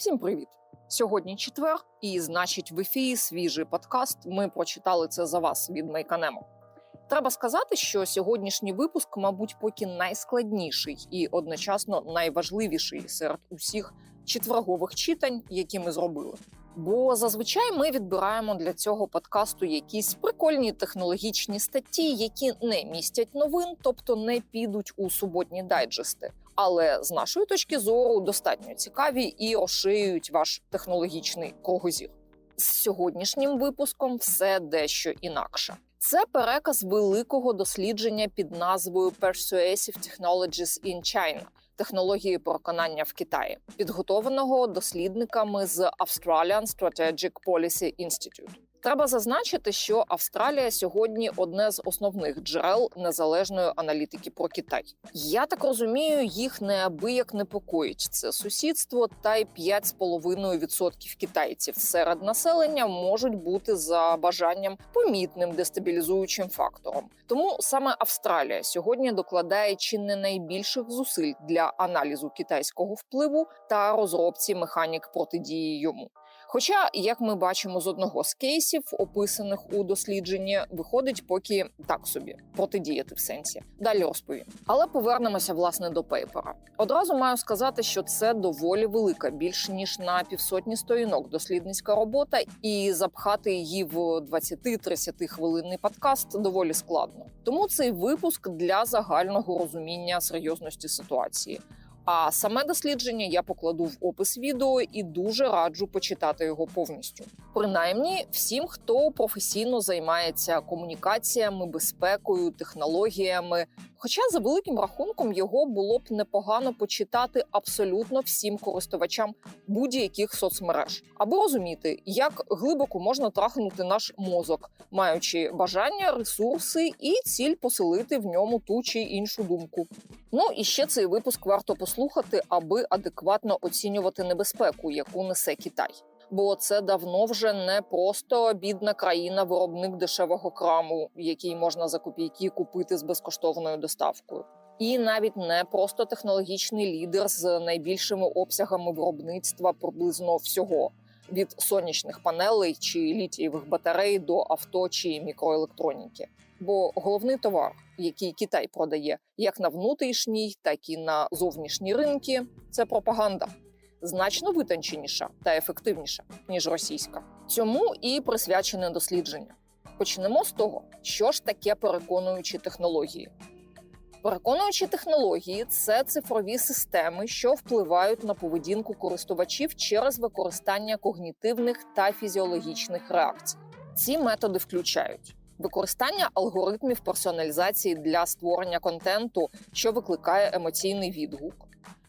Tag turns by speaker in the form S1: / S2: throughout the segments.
S1: Всім привіт! Сьогодні четвер, і значить, в ефірі свіжий подкаст. Ми прочитали це за вас від Мейканемо. Треба сказати, що сьогоднішній випуск, мабуть, поки найскладніший і одночасно найважливіший серед усіх четвергових читань, які ми зробили. Бо зазвичай ми відбираємо для цього подкасту якісь прикольні технологічні статті, які не містять новин, тобто не підуть у суботні дайджести. Але з нашої точки зору достатньо цікаві і розширюють ваш технологічний кругозір. З сьогоднішнім випуском все дещо інакше. Це переказ великого дослідження під назвою Persuasive Technologies in China – технології переконання в Китаї, підготованого дослідниками з Australian Strategic Policy Institute. Треба зазначити, що Австралія сьогодні одне з основних джерел незалежної аналітики про Китай. Я так розумію, їх неабияк непокоїть це сусідство, та й 5,5% китайців серед населення можуть бути за бажанням помітним дестабілізуючим фактором. Тому саме Австралія сьогодні докладає чи не найбільших зусиль для аналізу китайського впливу та розробці механік протидії йому. Хоча, як ми бачимо з одного з кейсів, описаних у дослідженні, виходить поки так собі протидіяти в сенсі. Далі розповім. Але повернемося власне до пейпера. Одразу маю сказати, що це доволі велика, більш ніж на півсотні сторінок дослідницька робота, і запхати її в 20-30 хвилинний подкаст доволі складно. Тому цей випуск для загального розуміння серйозності ситуації. А саме дослідження я покладу в опис відео і дуже раджу почитати його повністю. Принаймні, всім, хто професійно займається комунікаціями, безпекою, технологіями. Хоча за великим рахунком його було б непогано почитати абсолютно всім користувачам будь-яких соцмереж, аби розуміти, як глибоко можна трахнути наш мозок, маючи бажання, ресурси і ціль поселити в ньому ту чи іншу думку. Ну і ще цей випуск варто послухати, аби адекватно оцінювати небезпеку, яку несе Китай. Бо це давно вже не просто бідна країна, виробник дешевого краму, який можна за копійки купити з безкоштовною доставкою, і навіть не просто технологічний лідер з найбільшими обсягами виробництва приблизно всього від сонячних панелей чи літієвих батарей до авто чи мікроелектроніки. Бо головний товар, який Китай продає як на внутрішній, так і на зовнішні ринки, це пропаганда. Значно витонченіша та ефективніша ніж російська. Цьому і присвячене дослідження. Почнемо з того, що ж таке переконуючі технології. Переконуючі технології це цифрові системи, що впливають на поведінку користувачів через використання когнітивних та фізіологічних реакцій. Ці методи включають використання алгоритмів персоналізації для створення контенту, що викликає емоційний відгук,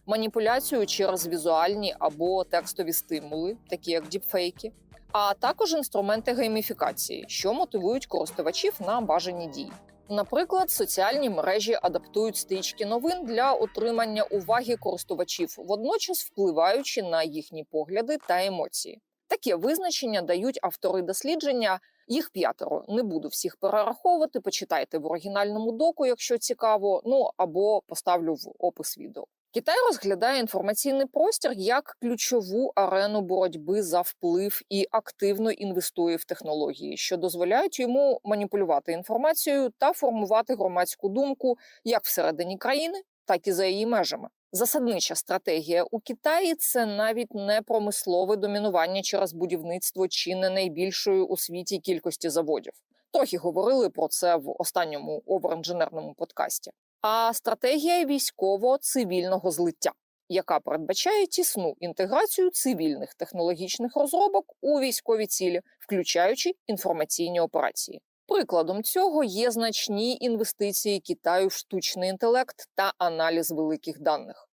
S1: маніпуляцію через візуальні або текстові стимули, такі як діпфейки, а також інструменти гейміфікації, що мотивують користувачів на бажані дії. Наприклад, соціальні мережі адаптують стрічки новин для отримання уваги користувачів, водночас впливаючи на їхні погляди та емоції. Таке визначення дають автори дослідження. Їх п'ятеро. Не буду всіх перераховувати. Почитайте в оригінальному доку, якщо цікаво. Ну або поставлю в опис відео. Китай розглядає інформаційний простір як ключову арену боротьби за вплив і активно інвестує в технології, що дозволяють йому маніпулювати інформацією та формувати громадську думку як всередині країни, так і за її межами. Засаднича стратегія у Китаї це навіть не промислове домінування через будівництво чи не найбільшої у світі кількості заводів. Трохи говорили про це в останньому оверінженерному подкасті. А стратегія військово-цивільного злиття, яка передбачає тісну інтеграцію цивільних технологічних розробок у військові цілі, включаючи інформаційні операції. Прикладом цього є значні інвестиції Китаю в штучний інтелект та аналіз великих даних.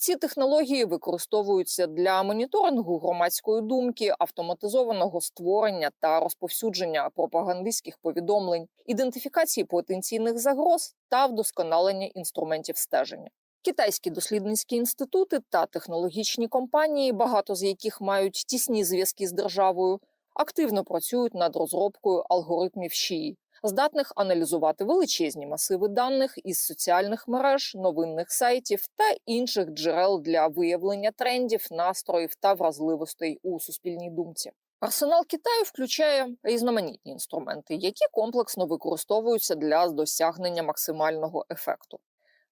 S1: Ці технології використовуються для моніторингу громадської думки, автоматизованого створення та розповсюдження пропагандистських повідомлень, ідентифікації потенційних загроз та вдосконалення інструментів стеження. Китайські дослідницькі інститути та технологічні компанії, багато з яких мають тісні зв'язки з державою, активно працюють над розробкою алгоритмів ШІІ, здатних аналізувати величезні масиви даних із соціальних мереж, новинних сайтів та інших джерел для виявлення трендів, настроїв та вразливостей у суспільній думці. Арсенал Китаю включає різноманітні інструменти, які комплексно використовуються для досягнення максимального ефекту.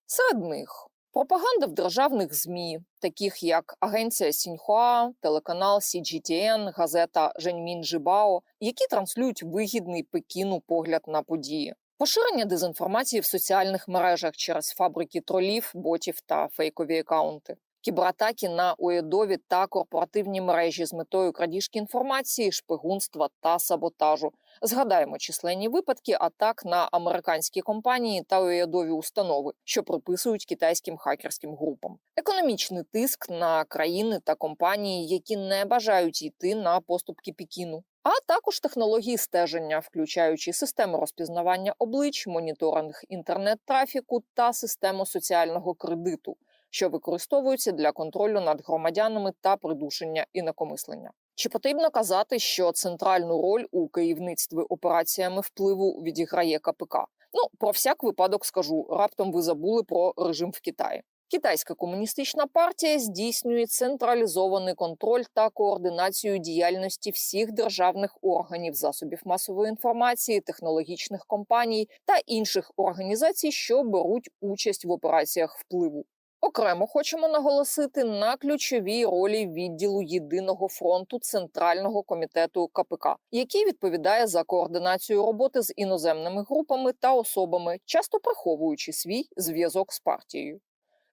S1: Серед них пропаганда в державних ЗМІ, таких як Агенція Сіньхуа, телеканал CGTN, газета Женьмін Жибао, які транслюють вигідний Пекіну погляд на події. Поширення дезінформації в соціальних мережах через фабрики тролів, ботів та фейкові акаунти кібератаки на урядові та корпоративні мережі з метою крадіжки інформації, шпигунства та саботажу. Згадаємо численні випадки атак на американські компанії та урядові установи, що приписують китайським хакерським групам. Економічний тиск на країни та компанії, які не бажають йти на поступки Пекіну. А також технології стеження, включаючи систему розпізнавання облич, моніторинг інтернет-трафіку та систему соціального кредиту, що використовуються для контролю над громадянами та придушення інакомислення. Чи потрібно казати, що центральну роль у керівництві операціями впливу відіграє КПК? Ну про всяк випадок скажу раптом ви забули про режим в Китаї. Китайська комуністична партія здійснює централізований контроль та координацію діяльності всіх державних органів, засобів масової інформації, технологічних компаній та інших організацій, що беруть участь в операціях впливу. Окремо хочемо наголосити на ключовій ролі відділу єдиного фронту Центрального комітету КПК, який відповідає за координацію роботи з іноземними групами та особами, часто приховуючи свій зв'язок з партією.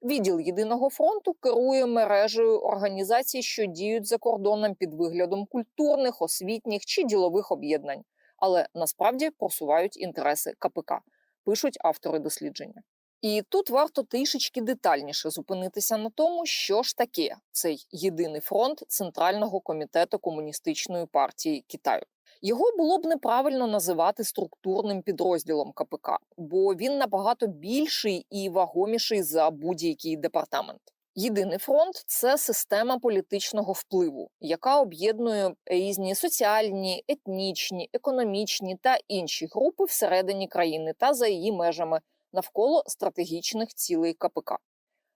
S1: Відділ єдиного фронту керує мережею організацій, що діють за кордоном під виглядом культурних, освітніх чи ділових об'єднань, але насправді просувають інтереси КПК, пишуть автори дослідження. І тут варто трішечки детальніше зупинитися на тому, що ж таке цей єдиний фронт Центрального комітету комуністичної партії Китаю. Його було б неправильно називати структурним підрозділом КПК, бо він набагато більший і вагоміший за будь-який департамент. Єдиний фронт це система політичного впливу, яка об'єднує різні соціальні, етнічні, економічні та інші групи всередині країни та за її межами навколо стратегічних цілей КПК.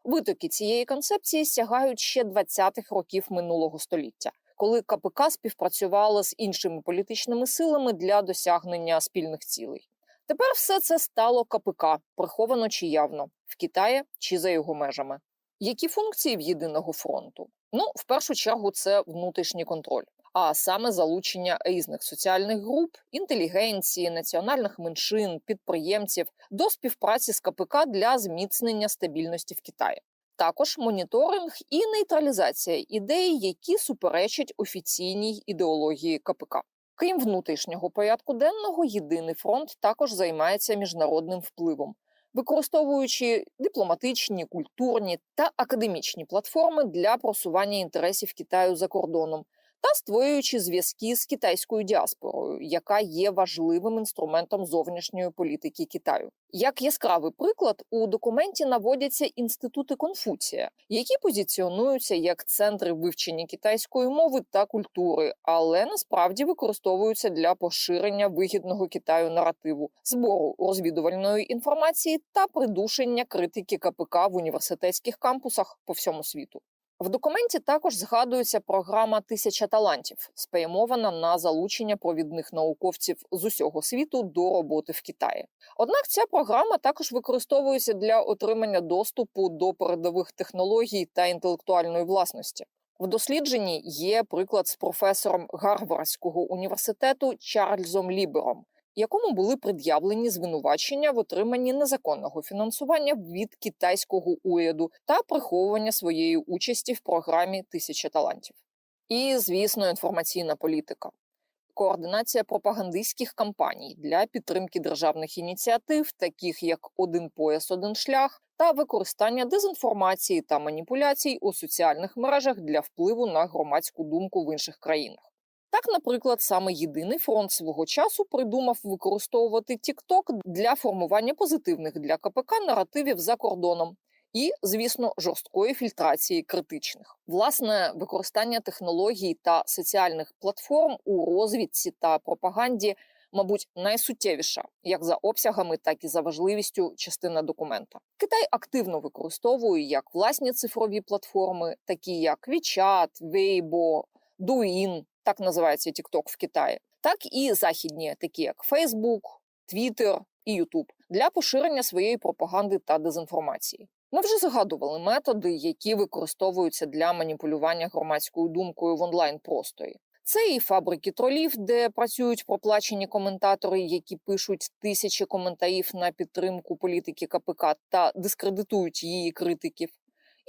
S1: Витоки цієї концепції сягають ще 20-х років минулого століття, коли КПК співпрацювала з іншими політичними силами для досягнення спільних цілей. Тепер все це стало КПК, приховано чи явно в Китаї чи за його межами. Які функції в єдиного фронту? Ну, в першу чергу, це внутрішній контроль а саме залучення різних соціальних груп, інтелігенції, національних меншин, підприємців до співпраці з КПК для зміцнення стабільності в Китаї. Також моніторинг і нейтралізація ідей, які суперечать офіційній ідеології КПК. Крім внутрішнього порядку денного, єдиний фронт також займається міжнародним впливом, використовуючи дипломатичні, культурні та академічні платформи для просування інтересів Китаю за кордоном, та створюючи зв'язки з китайською діаспорою, яка є важливим інструментом зовнішньої політики Китаю. Як яскравий приклад, у документі наводяться інститути Конфуція, які позиціонуються як центри вивчення китайської мови та культури, але насправді використовуються для поширення вигідного Китаю наративу, збору розвідувальної інформації та придушення критики КПК в університетських кампусах по всьому світу. В документі також згадується програма Тисяча талантів, спрямована на залучення провідних науковців з усього світу до роботи в Китаї. Однак ця програма також використовується для отримання доступу до передових технологій та інтелектуальної власності. В дослідженні є приклад з професором Гарвардського університету Чарльзом Лібером, якому були пред'явлені звинувачення в отриманні незаконного фінансування від китайського уряду та приховування своєї участі в програмі Тисяча талантів. І, звісно, інформаційна політика. Координація пропагандистських кампаній для підтримки державних ініціатив, таких як один пояс, один шлях, та використання дезінформації та маніпуляцій у соціальних мережах для впливу на громадську думку в інших країнах. Так, наприклад, саме єдиний фронт свого часу придумав використовувати TikTok для формування позитивних для КПК наративів за кордоном. І, звісно, жорсткої фільтрації критичних власне використання технологій та соціальних платформ у розвідці та пропаганді мабуть, найсуттєвіша як за обсягами, так і за важливістю частина документа. Китай активно використовує як власні цифрові платформи, такі як WeChat, Weibo, Douyin, так називається TikTok в Китаї, так і західні, такі як Facebook, Twitter і YouTube, для поширення своєї пропаганди та дезінформації. Ми вже згадували методи, які використовуються для маніпулювання громадською думкою в онлайн просторі. Це і фабрики тролів, де працюють проплачені коментатори, які пишуть тисячі коментарів на підтримку політики КПК та дискредитують її критиків,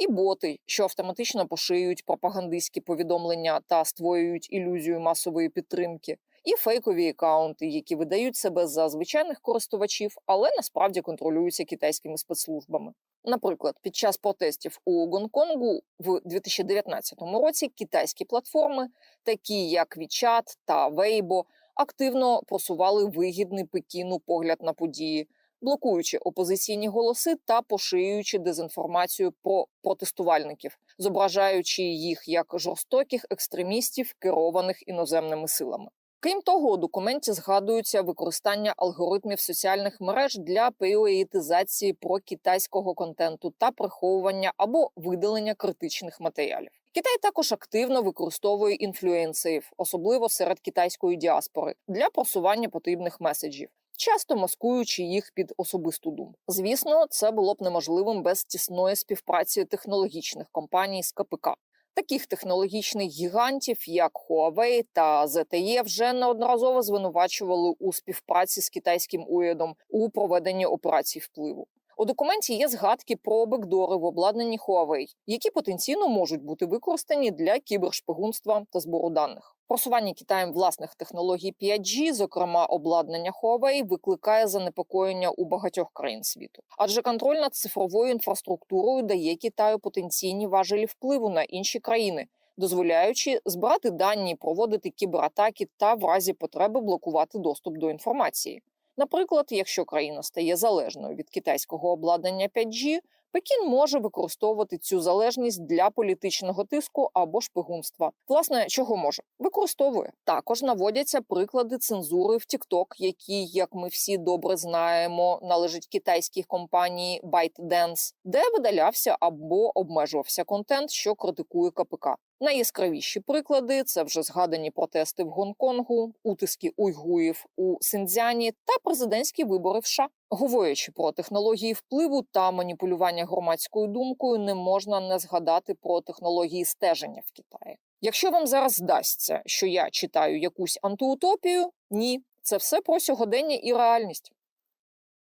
S1: і боти, що автоматично поширюють пропагандистські повідомлення та створюють ілюзію масової підтримки, і фейкові акаунти, які видають себе за звичайних користувачів, але насправді контролюються китайськими спецслужбами. Наприклад, під час протестів у Гонконгу в 2019 році китайські платформи, такі як WeChat та Weibo, активно просували вигідний Пекіну погляд на події, блокуючи опозиційні голоси та поширюючи дезінформацію про протестувальників, зображаючи їх як жорстоких екстремістів, керованих іноземними силами. Крім того, у документі згадується використання алгоритмів соціальних мереж для пріоритизації прокитайського контенту та приховування або видалення критичних матеріалів. Китай також активно використовує інфлюенсерів, особливо серед китайської діаспори, для просування потрібних меседжів. Часто маскуючи їх під особисту думку. Звісно, це було б неможливим без тісної співпраці технологічних компаній з КПК. Таких технологічних гігантів, як Huawei та ZTE, вже неодноразово звинувачували у співпраці з китайським урядом у проведенні операцій впливу. У документі є згадки про бекдори в обладнанні Huawei, які потенційно можуть бути використані для кібершпигунства та збору даних. Просування Китаєм власних технологій 5G, зокрема обладнання Huawei, викликає занепокоєння у багатьох країн світу, адже контроль над цифровою інфраструктурою дає Китаю потенційні важелі впливу на інші країни, дозволяючи збирати дані, проводити кібератаки та в разі потреби блокувати доступ до інформації. Наприклад, якщо країна стає залежною від китайського обладнання 5G, Пекін може використовувати цю залежність для політичного тиску або шпигунства. Власне, чого може використовує також. Наводяться приклади цензури в TikTok, які, як ми всі добре знаємо, належить китайській компанії ByteDance, де видалявся або обмежувався контент, що критикує КПК. Найяскравіші приклади це вже згадані протести в Гонконгу, утиски уйгуїв у Синдзяні та президентські вибори в США. Говорячи про технології впливу та маніпулювання громадською думкою, не можна не згадати про технології стеження в Китаї. Якщо вам зараз здасться, що я читаю якусь антиутопію, ні, це все про сьогодення і реальність.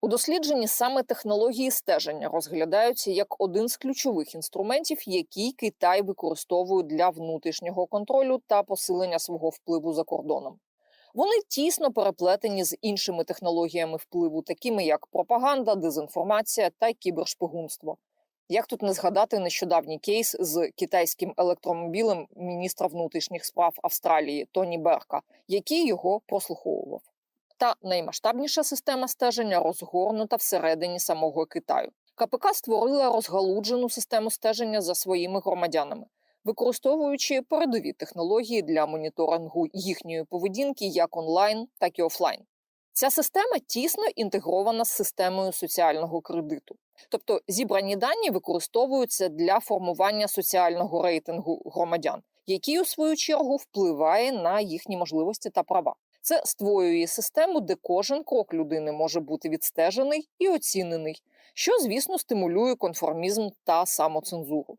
S1: У дослідженні саме технології стеження розглядаються як один з ключових інструментів, який Китай використовує для внутрішнього контролю та посилення свого впливу за кордоном. Вони тісно переплетені з іншими технологіями впливу, такими як пропаганда, дезінформація та кібершпигунство. Як тут не згадати нещодавній кейс з китайським електромобілем міністра внутрішніх справ Австралії Тоні Берка, який його прослуховував. Та наймасштабніша система стеження розгорнута всередині самого Китаю. КПК створила розгалуджену систему стеження за своїми громадянами, використовуючи передові технології для моніторингу їхньої поведінки як онлайн, так і офлайн. Ця система тісно інтегрована з системою соціального кредиту, тобто зібрані дані використовуються для формування соціального рейтингу громадян, який у свою чергу впливає на їхні можливості та права. Це створює систему, де кожен крок людини може бути відстежений і оцінений, що, звісно, стимулює конформізм та самоцензуру.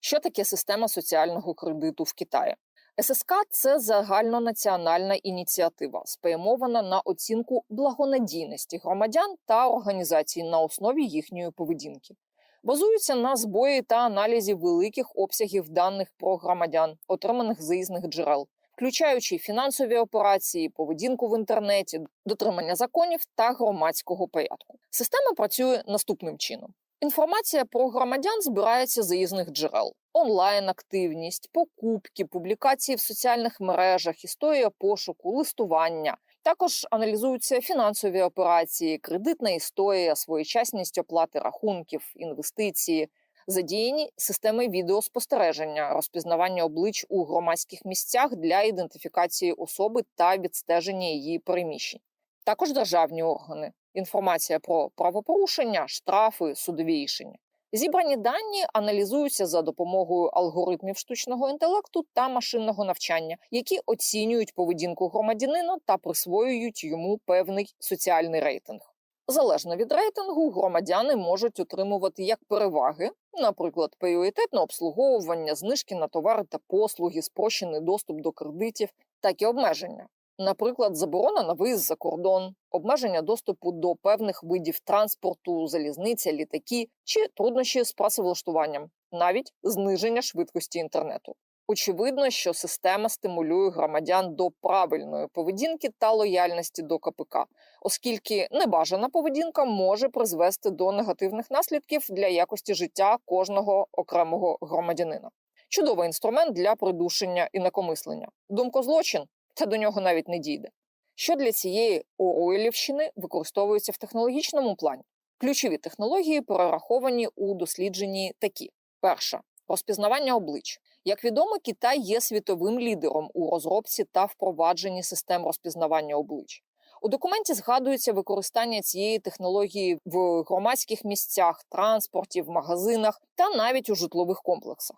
S1: Що таке система соціального кредиту в Китаї? ССК це загальнонаціональна ініціатива, спрямована на оцінку благонадійності громадян та організацій на основі їхньої поведінки. Базується на збої та аналізі великих обсягів даних про громадян, отриманих з різних джерел, включаючи фінансові операції, поведінку в інтернеті, дотримання законів та громадського порядку. Система працює наступним чином: інформація про громадян збирається з різних джерел: онлайн-активність, покупки, публікації в соціальних мережах, історія пошуку, листування. Також аналізуються фінансові операції, кредитна історія, своєчасність оплати рахунків, інвестиції, задіяні системи відеоспостереження, розпізнавання облич у громадських місцях для ідентифікації особи та відстеження її переміщень. також державні органи, інформація про правопорушення, штрафи, судові рішення. Зібрані дані аналізуються за допомогою алгоритмів штучного інтелекту та машинного навчання, які оцінюють поведінку громадянина та присвоюють йому певний соціальний рейтинг. Залежно від рейтингу, громадяни можуть отримувати як переваги, наприклад, пріоритетне обслуговування, знижки на товари та послуги, спрощений доступ до кредитів, так і обмеження. Наприклад, заборона на виїзд за кордон, обмеження доступу до певних видів транспорту, залізниця, літаки чи труднощі з працевлаштуванням, навіть зниження швидкості інтернету. Очевидно, що система стимулює громадян до правильної поведінки та лояльності до КПК, оскільки небажана поведінка може призвести до негативних наслідків для якості життя кожного окремого громадянина. Чудовий інструмент для придушення інакомислення. Думкозлочин це до нього навіть не дійде. Що для цієї Оруелівщини використовується в технологічному плані? Ключові технології прораховані у дослідженні такі: перша розпізнавання облич. Як відомо, Китай є світовим лідером у розробці та впровадженні систем розпізнавання облич. У документі згадується використання цієї технології в громадських місцях, транспорті, в магазинах та навіть у житлових комплексах.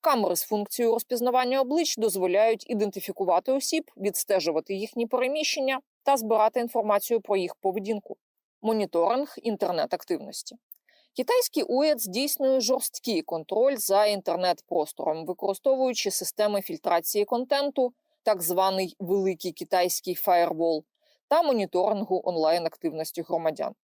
S1: Камери з функцією розпізнавання облич дозволяють ідентифікувати осіб, відстежувати їхні переміщення та збирати інформацію про їх поведінку. Моніторинг інтернет-активності. Китайський уряд здійснює жорсткий контроль за інтернет-простором, використовуючи системи фільтрації контенту, так званий великий китайський фаєрвол, та моніторингу онлайн-активності громадян.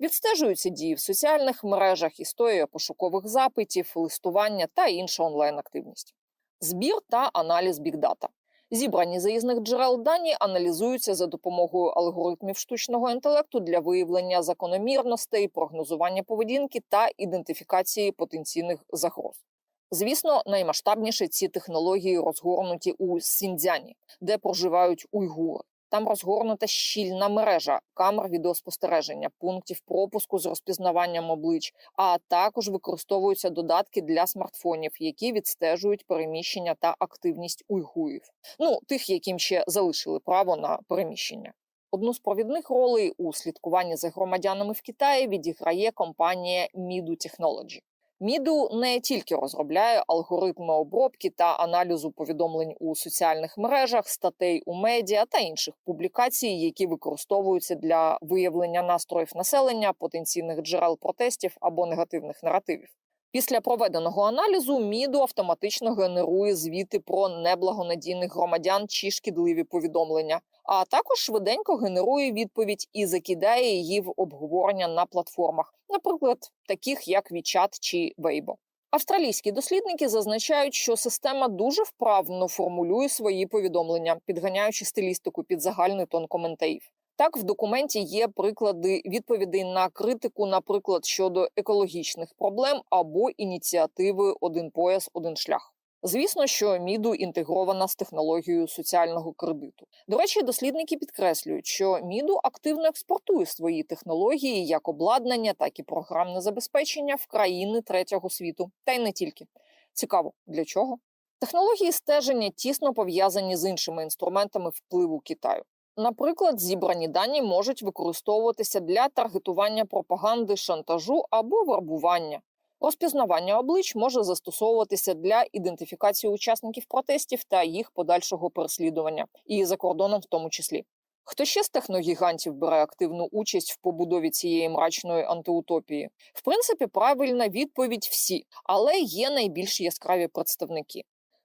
S1: Відстежуються дії в соціальних мережах, історія пошукових запитів, листування та інша онлайн-активність. Збір та аналіз бікдата. Зібрані заїзних джерел дані аналізуються за допомогою алгоритмів штучного інтелекту для виявлення закономірностей, прогнозування поведінки та ідентифікації потенційних загроз. Звісно, наймасштабніше ці технології розгорнуті у Сіньцзяні, де проживають уйгури. Там розгорнута щільна мережа камер відеоспостереження, пунктів пропуску з розпізнаванням облич, а також використовуються додатки для смартфонів, які відстежують переміщення та активність уйгуїв. Ну тих, яким ще залишили право на переміщення. Одну з провідних ролей у слідкуванні за громадянами в Китаї відіграє компанія Midu Technology. Міду не тільки розробляє алгоритми обробки та аналізу повідомлень у соціальних мережах, статей у медіа та інших публікацій, які використовуються для виявлення настроїв населення, потенційних джерел протестів або негативних наративів. Після проведеного аналізу МІДу автоматично генерує звіти про неблагонадійних громадян чи шкідливі повідомлення, а також швиденько генерує відповідь і закидає її в обговорення на платформах, наприклад, таких як WeChat чи Weibo. Австралійські дослідники зазначають, що система дуже вправно формулює свої повідомлення, підганяючи стилістику під загальний тон коментарів. Так, в документі є приклади відповідей на критику, наприклад, щодо екологічних проблем або ініціативи Один пояс, один шлях. Звісно, що міду інтегрована з технологією соціального кредиту. До речі, дослідники підкреслюють, що міду активно експортує свої технології як обладнання, так і програмне забезпечення в країни третього світу, та й не тільки. Цікаво, для чого? Технології стеження тісно пов'язані з іншими інструментами впливу Китаю. Наприклад, зібрані дані можуть використовуватися для таргетування пропаганди, шантажу або вербування. Розпізнавання облич може застосовуватися для ідентифікації учасників протестів та їх подальшого переслідування, і за кордоном в тому числі. Хто ще з техногігантів бере активну участь в побудові цієї мрачної антиутопії? В принципі, правильна відповідь всі, але є найбільш яскраві представники.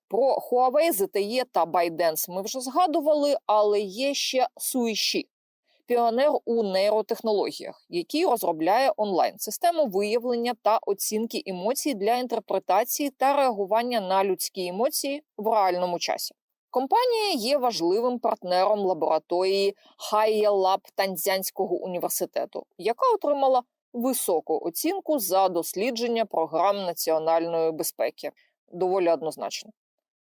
S1: Про Huawei, ZTE та ByteDance ми вже згадували, але є ще Suishi, піонер у нейротехнологіях, який розробляє онлайн-систему виявлення та оцінки емоцій для інтерпретації та реагування на людські емоції в реальному часі. Компанія є важливим партнером лабораторії Лаб Танзянського університету, яка отримала високу оцінку за дослідження програм національної безпеки. Доволі однозначно.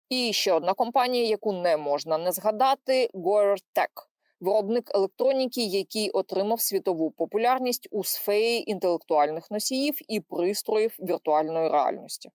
S1: І ще одна компанія, яку не можна не згадати: GoerTech виробник електроніки, який отримав світову популярність у сфері інтелектуальних носіїв і пристроїв віртуальної реальності.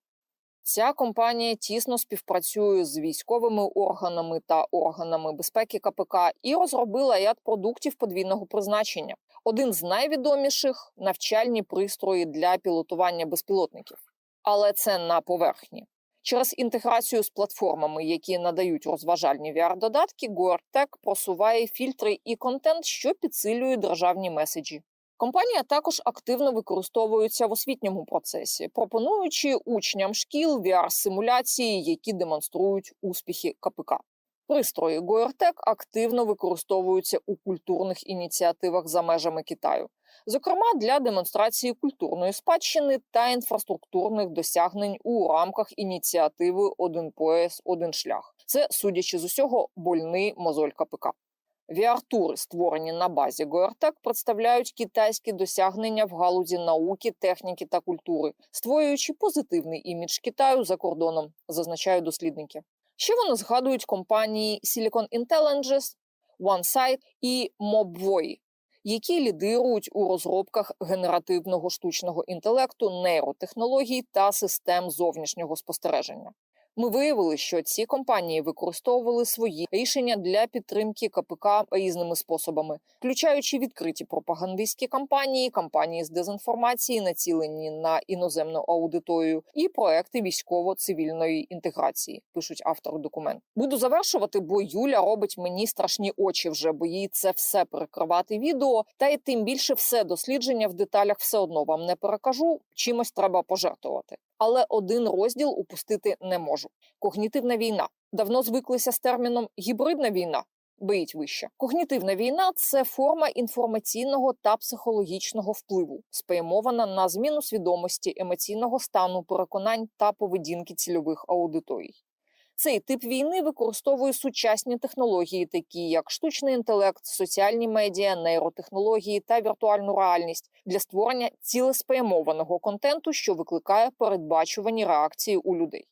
S1: Ця компанія тісно співпрацює з військовими органами та органами безпеки КПК і розробила ряд продуктів подвійного призначення. Один з найвідоміших навчальні пристрої для пілотування безпілотників, але це на поверхні. Через інтеграцію з платформами, які надають розважальні VR-додатки, GoarTech просуває фільтри і контент, що підсилює державні меседжі. Компанія також активно використовується в освітньому процесі, пропонуючи учням шкіл VR-симуляції, які демонструють успіхи КПК. Пристрої GoerTech активно використовуються у культурних ініціативах за межами Китаю, зокрема для демонстрації культурної спадщини та інфраструктурних досягнень у рамках ініціативи Один пояс, один шлях. Це, судячи з усього, больний мозоль КПК. VR-тури, створені на базі GoerTech, представляють китайські досягнення в галузі науки, техніки та культури, створюючи позитивний імідж Китаю за кордоном, зазначають дослідники. Ще вони згадують компанії Silicon Intelligence, OneSight і Mobvoi, які лідирують у розробках генеративного штучного інтелекту, нейротехнологій та систем зовнішнього спостереження. Ми виявили, що ці компанії використовували свої рішення для підтримки КПК різними способами, включаючи відкриті пропагандистські кампанії, кампанії з дезінформації, націлені на іноземну аудиторію, і проекти військово-цивільної інтеграції. Пишуть автори документу. Буду завершувати, бо Юля робить мені страшні очі вже, бо їй це все перекривати відео. Та й тим більше все дослідження в деталях все одно вам не перекажу. Чимось треба пожертвувати але один розділ упустити не можу. Когнітивна війна. Давно звиклися з терміном гібридна війна. Боїть вище. Когнітивна війна це форма інформаційного та психологічного впливу, спрямована на зміну свідомості, емоційного стану, переконань та поведінки цільових аудиторій. Цей тип війни використовує сучасні технології, такі як штучний інтелект, соціальні медіа, нейротехнології та віртуальну реальність для створення цілеспрямованого контенту, що викликає передбачувані реакції у людей.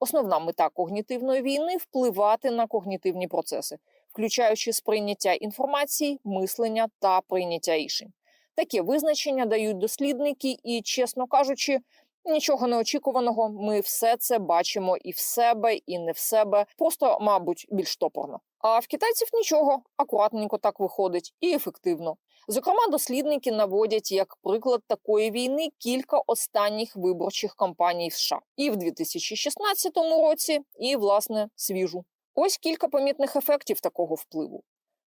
S1: Основна мета когнітивної війни впливати на когнітивні процеси, включаючи сприйняття інформації, мислення та прийняття рішень. Таке визначення дають дослідники, і, чесно кажучи, Нічого неочікуваного, ми все це бачимо і в себе, і не в себе, просто, мабуть, більш топорно. А в китайців нічого акуратненько так виходить і ефективно. Зокрема, дослідники наводять як приклад такої війни кілька останніх виборчих кампаній в США і в 2016 році, і власне свіжу. Ось кілька помітних ефектів такого впливу: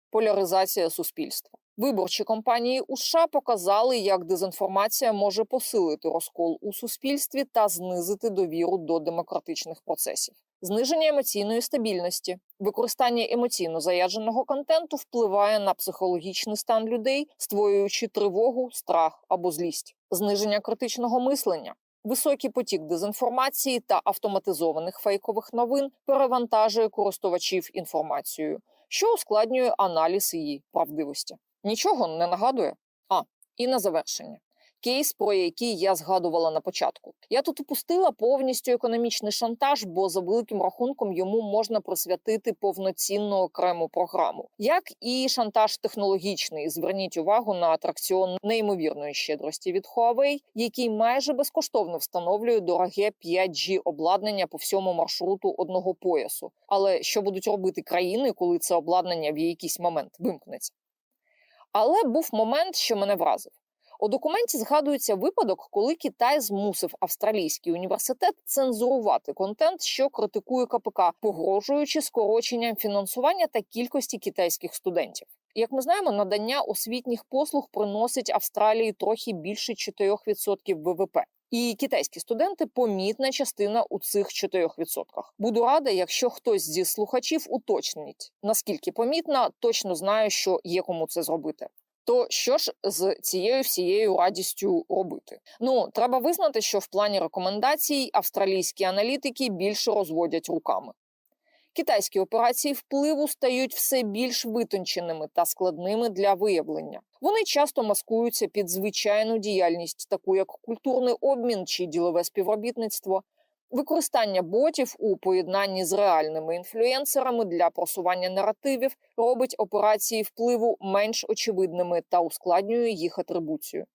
S1: поляризація суспільства. Виборчі кампанії у США показали, як дезінформація може посилити розкол у суспільстві та знизити довіру до демократичних процесів. Зниження емоційної стабільності, використання емоційно заядженого контенту впливає на психологічний стан людей, створюючи тривогу, страх або злість, зниження критичного мислення. Високий потік дезінформації та автоматизованих фейкових новин перевантажує користувачів інформацією, що ускладнює аналіз її правдивості. Нічого не нагадує. А і на завершення. Кейс, про який я згадувала на початку. Я тут упустила повністю економічний шантаж, бо за великим рахунком йому можна присвятити повноцінну окрему програму, як і шантаж технологічний. Зверніть увагу на атракціон неймовірної щедрості від Huawei, який майже безкоштовно встановлює дороге 5G обладнання по всьому маршруту одного поясу. Але що будуть робити країни, коли це обладнання в якийсь момент вимкнеться? Але був момент, що мене вразив. У документі згадується випадок, коли Китай змусив австралійський університет цензурувати контент, що критикує КПК, погрожуючи скороченням фінансування та кількості китайських студентів. Як ми знаємо, надання освітніх послуг приносить Австралії трохи більше 4% ВВП. І китайські студенти помітна частина у цих 4%. Буду рада, якщо хтось зі слухачів уточнить наскільки помітна, точно знаю, що є кому це зробити. То що ж з цією всією радістю робити? Ну треба визнати, що в плані рекомендацій австралійські аналітики більше розводять руками. Китайські операції впливу стають все більш витонченими та складними для виявлення. Вони часто маскуються під звичайну діяльність, таку як культурний обмін чи ділове співробітництво. Використання ботів у поєднанні з реальними інфлюенсерами для просування наративів робить операції впливу менш очевидними та ускладнює їх атрибуцію.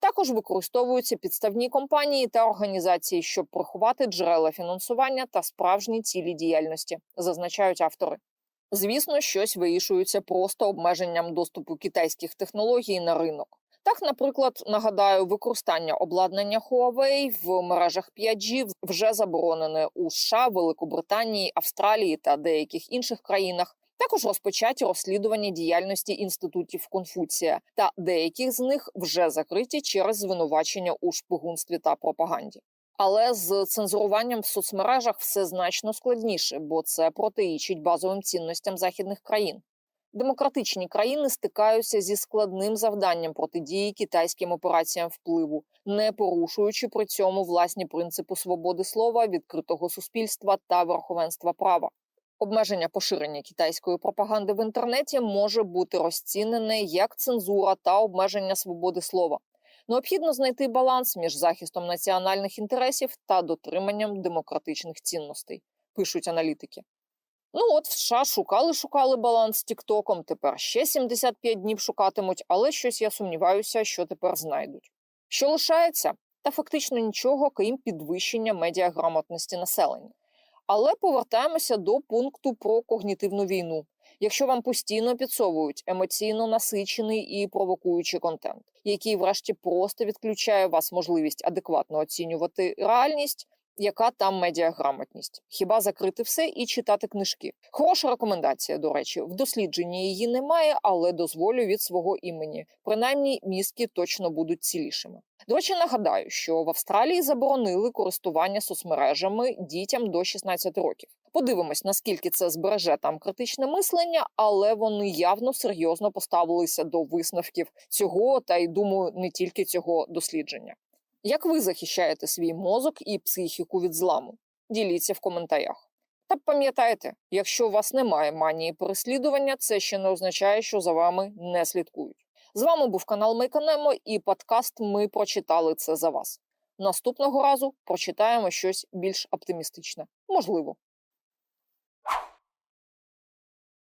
S1: Також використовуються підставні компанії та організації, щоб приховати джерела фінансування та справжні цілі діяльності, зазначають автори. Звісно, щось вирішується просто обмеженням доступу китайських технологій на ринок. Так, наприклад, нагадаю, використання обладнання Huawei в мережах 5G вже заборонене у США, Великобританії, Австралії та деяких інших країнах. Також розпочаті розслідування діяльності інститутів Конфуція, та деяких з них вже закриті через звинувачення у шпигунстві та пропаганді. Але з цензуруванням в соцмережах все значно складніше, бо це протирічить базовим цінностям західних країн. Демократичні країни стикаються зі складним завданням протидії китайським операціям впливу, не порушуючи при цьому власні принципи свободи слова, відкритого суспільства та верховенства права. Обмеження поширення китайської пропаганди в інтернеті може бути розцінене як цензура та обмеження свободи слова. Необхідно знайти баланс між захистом національних інтересів та дотриманням демократичних цінностей, пишуть аналітики. Ну от в США шукали, шукали баланс з Тіктоком. Тепер ще 75 днів шукатимуть, але щось я сумніваюся, що тепер знайдуть. Що лишається? Та фактично нічого, крім підвищення медіаграмотності населення. Але повертаємося до пункту про когнітивну війну. Якщо вам постійно підсовують емоційно насичений і провокуючий контент, який, врешті, просто відключає вас можливість адекватно оцінювати реальність, яка там медіаграмотність? Хіба закрити все і читати книжки? Хороша рекомендація, до речі, в дослідженні її немає, але дозволю від свого імені. Принаймні, мізки точно будуть цілішими. До речі, нагадаю, що в Австралії заборонили користування соцмережами дітям до 16 років. Подивимось, наскільки це збереже там критичне мислення, але вони явно серйозно поставилися до висновків цього, та й думаю, не тільки цього дослідження. Як ви захищаєте свій мозок і психіку від зламу? Діліться в коментарях. Та пам'ятайте, якщо у вас немає манії переслідування, це ще не означає, що за вами не слідкують. З вами був канал Мейканемо і подкаст Ми прочитали це за вас. Наступного разу прочитаємо щось більш оптимістичне. Можливо.